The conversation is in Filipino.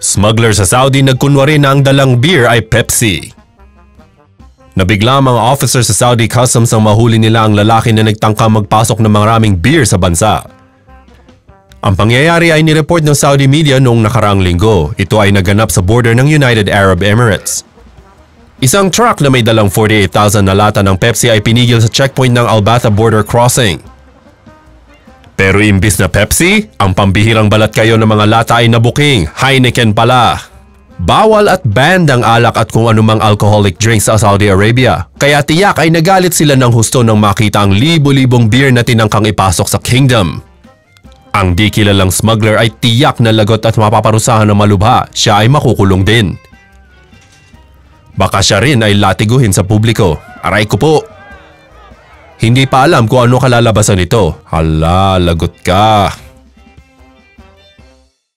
Smuggler sa Saudi nagkunwari na ang dalang beer ay Pepsi. Nabigla ang mga officer sa Saudi Customs nang mahuli nila ang lalaki na nagtangka magpasok ng maraming beer sa bansa. Ang pangyayari ay nireport ng Saudi media noong nakaraang linggo. Ito ay naganap sa border ng United Arab Emirates. Isang truck na may dalang 48,000 na lata ng Pepsi ay pinigil sa checkpoint ng Albatha border crossing. Pero imbis na Pepsi, ang pambihirang balat kayo ng mga lata ay nabuking, Heineken pala. Bawal at banned ang alak at kung anumang alcoholic drinks sa Saudi Arabia. Kaya tiyak ay nagalit sila ng husto nang makita ang libo-libong beer na tinangkang ipasok sa kingdom. Ang di kilalang smuggler ay tiyak na lagot at mapaparusahan ng malubha. Siya ay makukulong din. Baka siya rin ay latiguhin sa publiko. Aray ko po! Hindi pa alam kung ano kalalabasan nito. Hala, lagot ka.